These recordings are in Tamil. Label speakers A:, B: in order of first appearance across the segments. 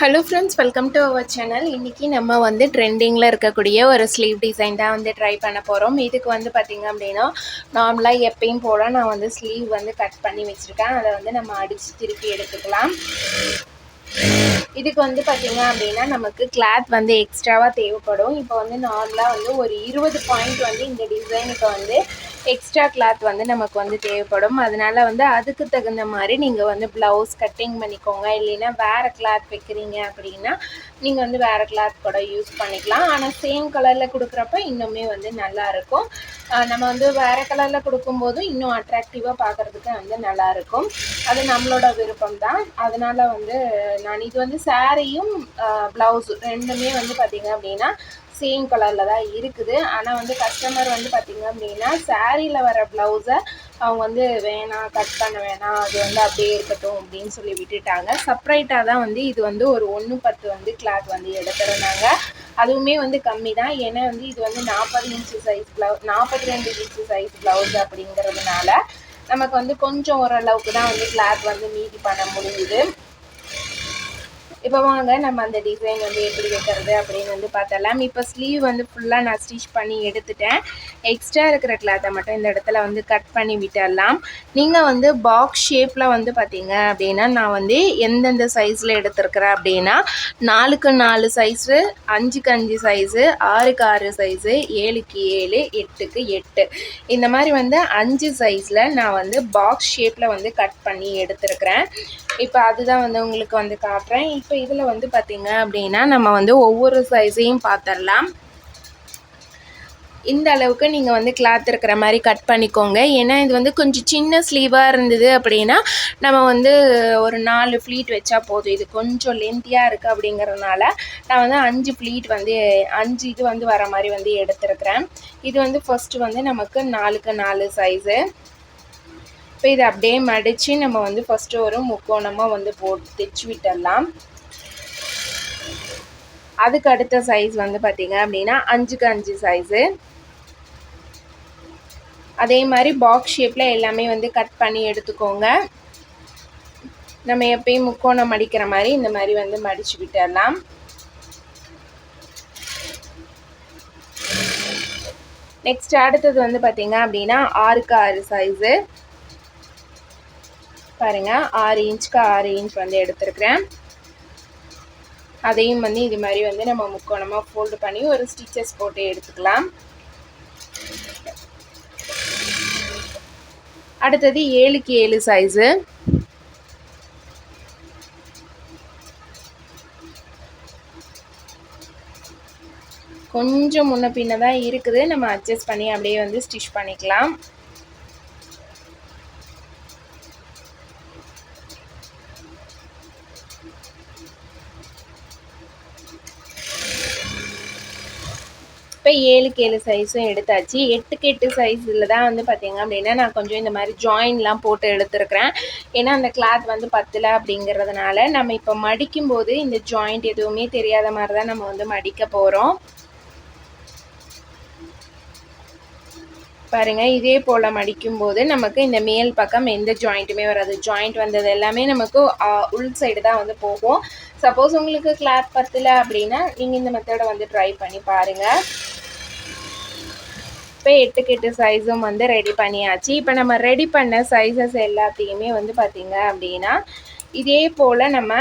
A: Hello friends welcome to our channel இன்றைக்கி நம்ம வந்து ட்ரெண்டிங்கில் இருக்கக்கூடிய ஒரு ஸ்லீவ் டிசைன் தான் வந்து ட்ரை பண்ண போகிறோம் இதுக்கு வந்து பார்த்திங்க அப்படின்னா நார்மலாக எப்பயும் போல் நான் வந்து ஸ்லீவ் வந்து கட் பண்ணி வச்சுருக்கேன். அதை வந்து நம்ம அடித்து திருப்பி எடுத்துக்கலாம். இதுக்கு வந்து பார்த்திங்க அப்படின்னா நமக்கு கிளாத் வந்து எக்ஸ்ட்ராவாக தேவைப்படும். இப்போ வந்து நார்மலாக வந்து ஒரு இருபது பாயிண்ட் வந்து இந்த டிசைனுக்கு வந்து எக்ஸ்ட்ரா கிளாத் வந்து நமக்கு வந்து தேவைப்படும். அதனால வந்து அதுக்கு தகுந்த மாதிரி நீங்கள் வந்து ப்ளவுஸ் கட்டிங் பண்ணிக்கோங்க. இல்லைன்னா வேறு கிளாத் வைக்கிறீங்க அப்படின்னா நீங்கள் வந்து வேறு கிளாத் கூட யூஸ் பண்ணிக்கலாம். ஆனால் சேம் கலரில் கொடுக்குறப்ப இன்னுமே வந்து நல்லாயிருக்கும் நம்ம வந்து வேறு கலரில் கொடுக்கும்போது இன்னும் அட்ராக்டிவாக பார்க்குறதுக்கு வந்து நல்லாயிருக்கும் அது நம்மளோட விருப்பம் தான். அதனால் வந்து நான் இது வந்து சாரியும் ப்ளவுஸும் ரெண்டுமே வந்து பார்த்திங்க அப்படின்னா சேம் கலரில் தான் இருக்குது. ஆனால் வந்து கஸ்டமர் வந்து பார்த்திங்க அப்படின்னா சாரியில் வர ப்ளவுஸை அவங்க வந்து வேணாம் கட் பண்ண வேணாம் அது வந்து அப்படியே இருக்கட்டும் அப்படின்னு சொல்லி விட்டுட்டாங்க. செப்ரேட்டாக தான் வந்து இது வந்து ஒரு ஒன்று பத்து வந்து கிளாத் வந்து எடுத்துருந்தாங்க. அதுவுமே வந்து கம்மி தான். ஏன்னா வந்து இது வந்து நாற்பது இன்ச்சு சைஸ் ப்ளவு நாற்பத்தி ரெண்டு இன்ச்சு சைஸ் ப்ளவுஸ் அப்படிங்கிறதுனால நமக்கு வந்து கொஞ்சம் ஓரளவுக்கு தான் வந்து கிளாத் வந்து மீதி பண்ண முடியுது. இப்போ வாங்க நம்ம அந்த டிசைன் வந்து எப்படி வைக்கிறது அப்படின்னு வந்து பார்த்தலாம் இப்போ ஸ்லீவ் வந்து ஃபுல்லாக நான் ஸ்டிச் பண்ணி எடுத்துட்டேன். எக்ஸ்ட்ரா இருக்கிற கிளாத்தை மட்டும் இந்த இடத்துல வந்து கட் பண்ணி விட்டுடலாம். நீங்கள் வந்து பாக்ஸ் ஷேப்பில் வந்து பார்த்தீங்க அப்படின்னா நான் வந்து எந்தெந்த சைஸில் எடுத்துருக்கிறேன் அப்படின்னா நாலுக்கு நாலு சைஸு அஞ்சுக்கு அஞ்சு சைஸு ஆறுக்கு ஆறு சைஸு ஏழுக்கு ஏழு எட்டுக்கு எட்டு. இந்த மாதிரி வந்து அஞ்சு சைஸில் நான் வந்து பாக்ஸ் ஷேப்பில் வந்து கட் பண்ணி எடுத்துருக்கிறேன். இப்போ அதுதான் வந்து உங்களுக்கு வந்து காட்டுறேன். இப்போ இதில் வந்து பார்த்திங்க அப்படின்னா நம்ம வந்து ஒவ்வொரு சைஸையும் பார்த்துடலாம் இந்த அளவுக்கு நீங்கள் வந்து கிளாத் இருக்கிற மாதிரி கட் பண்ணிக்கோங்க. ஏன்னா இது வந்து கொஞ்சம் சின்ன ஸ்லீவாக இருந்தது அப்படின்னா நம்ம வந்து ஒரு நாலு ஃப்ளீட் வச்சா போதும். இது கொஞ்சம் லென்த்தியாக இருக்குது அப்படிங்கிறதுனால நான் வந்து அஞ்சு ஃப்ளீட் வந்து அஞ்சு இது வந்து வர மாதிரி வந்து எடுத்துருக்குறேன். இது வந்து ஃபஸ்ட்டு வந்து நமக்கு நாலுக்கு நாலு சைஸு இப்போ இதை அப்படியே மடித்து நம்ம வந்து ஃபஸ்ட்டு ஒரு முக்கோணமாக வந்து போட்டு தைச்சி விட்டுடலாம். அதுக்கு அடுத்த சைஸ் வந்து பார்த்திங்க அப்படின்னா அஞ்சுக்கு அஞ்சு சைஸு அதே மாதிரி பாக்ஸ் ஷேப்பில் எல்லாமே வந்து கட் பண்ணி எடுத்துக்கோங்க. நம்ம எப்பயும் முக்கோணம் மடிக்கிற மாதிரி இந்த மாதிரி வந்து மடித்து விட்டுடலாம். நெக்ஸ்ட் அடுத்தது வந்து பார்த்திங்க அப்படின்னா ஆறுக்கு ஆறு சைஸு பாருங்கள் ஆறு இன்ச்சுக்கு ஆறு இன்ச் வந்து எடுத்துருக்குறேன். அதையும் வந்து இது மாதிரி வந்து நம்ம முக்கோணமாக ஃபோல்டு பண்ணி ஒரு ஸ்டிச்சஸ் போட்டு எடுத்துக்கலாம். அடுத்தது ஏழுக்கு ஏழு சைஸு கொஞ்சம் முன்ன பின்ன தான் இருக்குது. நம்ம அட்ஜஸ்ட் பண்ணி அப்படியே வந்து ஸ்டிச் பண்ணிக்கலாம். இப்போ ஏழுக்கு ஏழு சைஸும் எடுத்தாச்சு. எட்டுக்கு எட்டு சைஸில் தான் வந்து பார்த்திங்க அப்படின்னா நான் கொஞ்சம் இந்த மாதிரி ஜாயின்லாம் போட்டு எடுத்துருக்குறேன். ஏன்னா அந்த கிளாத் வந்து பத்தலை அப்படிங்கிறதுனால நம்ம இப்போ மடிக்கும்போது இந்த ஜாயிண்ட் எதுவுமே தெரியாத மாதிரி தான் நம்ம வந்து மடிக்க போகிறோம் பாருங்கள் இதே போல் மடிக்கும்போது நமக்கு இந்த மேல் பக்கம் எந்த ஜாயிண்ட்டுமே வராது. ஜாயிண்ட் வந்தது எல்லாமே நமக்கு உள் சைடு தான் வந்து போகும். சப்போஸ் உங்களுக்கு கிளாத் பத்தலை அப்படின்னா நீங்கள் இந்த மெத்தடை வந்து ட்ரை பண்ணி பாருங்கள் இப்போ எட்டுக்கு எட்டு சைஸும் வந்து ரெடி பண்ணியாச்சு. இப்போ நம்ம ரெடி பண்ண சைஸஸ் எல்லாத்தையுமே வந்து பார்த்திங்க அப்படின்னா இதே போல் நம்ம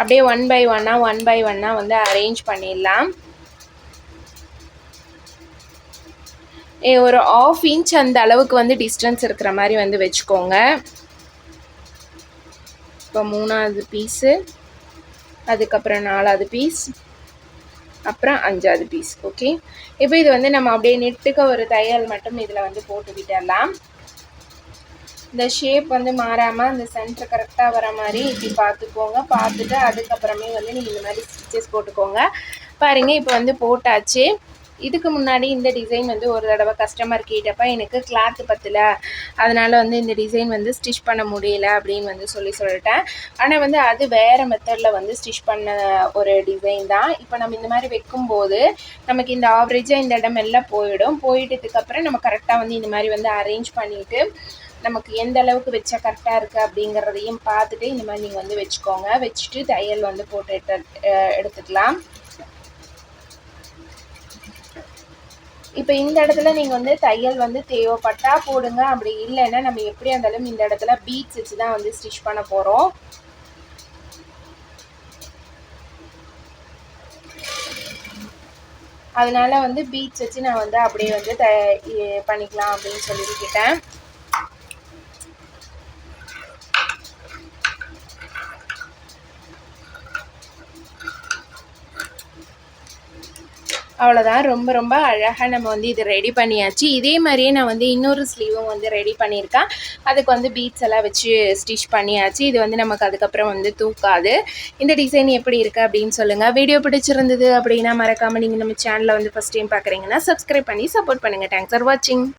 A: அப்படியே ஒன் பை ஒன்னாக ஒன் பை ஒன்னாக வந்து அரேஞ்ச் பண்ணிடலாம். ஒரு ஆஃப் இன்ச் அந்த அளவுக்கு வந்து டிஸ்டன்ஸ் இருக்கிற மாதிரி வந்து வச்சுக்கோங்க. இப்போ மூணாவது பீஸு அதுக்கப்புறம் நாலாவது பீஸ் அப்புறம் அஞ்சாவது பீஸ் ஓகே இப்போ இது வந்து நம்ம அப்படியே நெட்டுக்கு ஒரு தையல் மட்டும் இதில் வந்து போட்டு விட்டுடலாம். இந்த ஷேப் வந்து மாறாமல் அந்த சென்டர் கரெக்டாக வர மாதிரி இப்படி பார்த்துக்கோங்க. பார்த்துட்டு அதுக்கப்புறமே வந்து நீங்கள் இந்த மாதிரி ஸ்டிச்சஸ் போட்டுக்கோங்க. பாருங்கள் இப்போ வந்து போட்டாச்சு. இதுக்கு முன்னாடி இந்த டிசைன் வந்து ஒரு தடவை கஸ்டமர் கேட்டப்ப எனக்கு கிளாத்து பத்தல. அதனால் வந்து இந்த டிசைன் வந்து ஸ்டிச் பண்ண முடியல அப்படின்னு வந்து சொல்லி சொல்லிட்டேன். ஆனால் வந்து அது வேறு மெத்தடில் வந்து ஸ்டிச் பண்ண ஒரு டிசைன் தான். இப்போ நம்ம இந்த மாதிரி வைக்கும்போது நமக்கு இந்த ஆவரேஜாக இந்த இடம் எல்லாம் போயிடும். போயிட்டதுக்கப்புறம் நம்ம கரெக்டாக வந்து இந்த மாதிரி வந்து அரேஞ்ச் பண்ணிவிட்டு நமக்கு எந்த அளவுக்கு வச்சா கரெக்டாக இருக்குது அப்படிங்கிறதையும் பார்த்துட்டு இந்த மாதிரி நீங்கள் வந்து வச்சுக்கோங்க. வச்சுட்டு தையல் வந்து போட்டு எடுத்து எடுத்துக்கலாம். இப்போ இந்த இடத்துல நீங்கள் வந்து தையல் வந்து தேவைப்பட்டா போடுங்க. அப்படி இல்லைன்னா நம்ம எப்படி இருந்தாலும் இந்த இடத்துல பீட்ஸ் வச்சு தான் வந்து ஸ்டிச் பண்ண போகிறோம் அதனால வந்து பீட்ஸ் வச்சு நான் வந்து அப்படியே வந்து த பண்ணிக்கலாம் அப்படின்னு சொல்லிக்கிட்டேன் அவ்வளோதான் ரொம்ப ரொம்ப அழகாக நம்ம வந்து இது ரெடி பண்ணியாச்சு. இதே மாதிரியே நான் வந்து இன்னொரு ஸ்லீவும் வந்து ரெடி பண்ணியிருக்கேன். அதுக்கு வந்து பீட்ஸ் எல்லாம் வச்சு ஸ்டிச் பண்ணியாச்சு. இது வந்து நமக்கு அதுக்கப்புறம் வந்து தூக்காது. இந்த டிசைன் எப்படி இருக்குது அப்படின்னு சொல்லுங்கள் வீடியோ பிடிச்சிருந்தது அப்படின்னா மறக்காமல் நீங்கள் நம்ம சேனலில் வந்து ஃபஸ்ட் டைம் பார்க்குறீங்கன்னா சப்ஸ்கிரைப் பண்ணி சப்போர்ட் பண்ணுங்கள் தேங்க்ஸ் ஃபார் வாட்சிங்